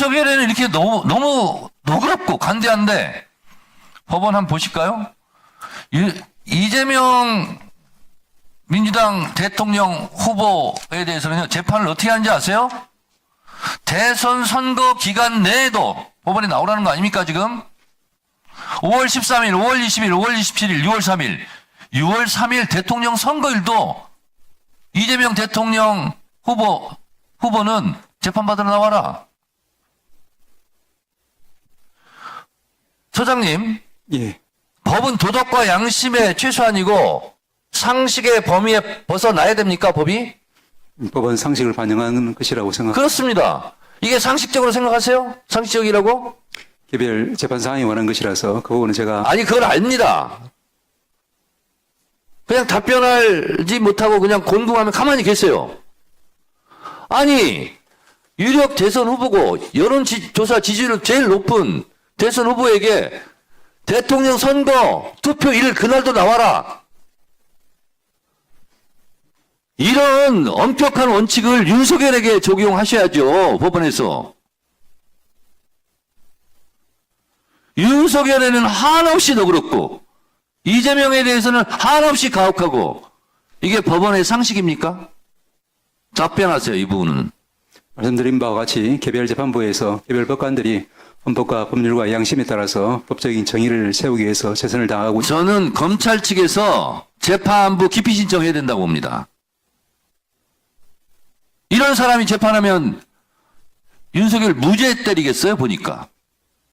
윤석열에는 이렇게 너무, 너무 너그럽고 간대한데 법원 한번 보실까요? 유- 이재명 민주당 대통령 후보에 대해서는요, 재판을 어떻게 하는지 아세요? 대선 선거 기간 내에도 법원에 나오라는 거 아닙니까, 지금? 5월 13일, 5월 20일, 5월 27일, 6월 3일, 6월 3일 대통령 선거일도 이재명 대통령 후보, 후보는 재판받으러 나와라. 소장님, 예. 법은 도덕과 양심의 최소한이고 상식의 범위에 벗어나야 됩니까, 법이? 법은 상식을 반영하는 것이라고 생각. 그렇습니다. 이게 상식적으로 생각하세요? 상식적이라고? 개별 재판 사항이 원한 것이라서 그 부분은 제가 아니, 그걸 압니다. 그냥 답변하지 못하고 그냥 곤궁하면 가만히 계세요. 아니, 유력 대선 후보고 여론조사 지지율 제일 높은 대선 후보에게 대통령 선거 투표일 그날도 나와라. 이런 엄격한 원칙을 윤석열에게 적용하셔야죠, 법원에서. 윤석열에는 한없이 너그럽고, 이재명에 대해서는 한없이 가혹하고, 이게 법원의 상식입니까? 답변하세요, 이 부분은. 말씀드린 바와 같이 개별 재판부에서 개별 법관들이 헌법과 법률과 양심에 따라서 법적인 정의를 세우기 위해서 최선을 다하고 저는 검찰 측에서 재판부 기피 신청해야 된다고 봅니다. 이런 사람이 재판하면 윤석열 무죄 때리겠어요, 보니까.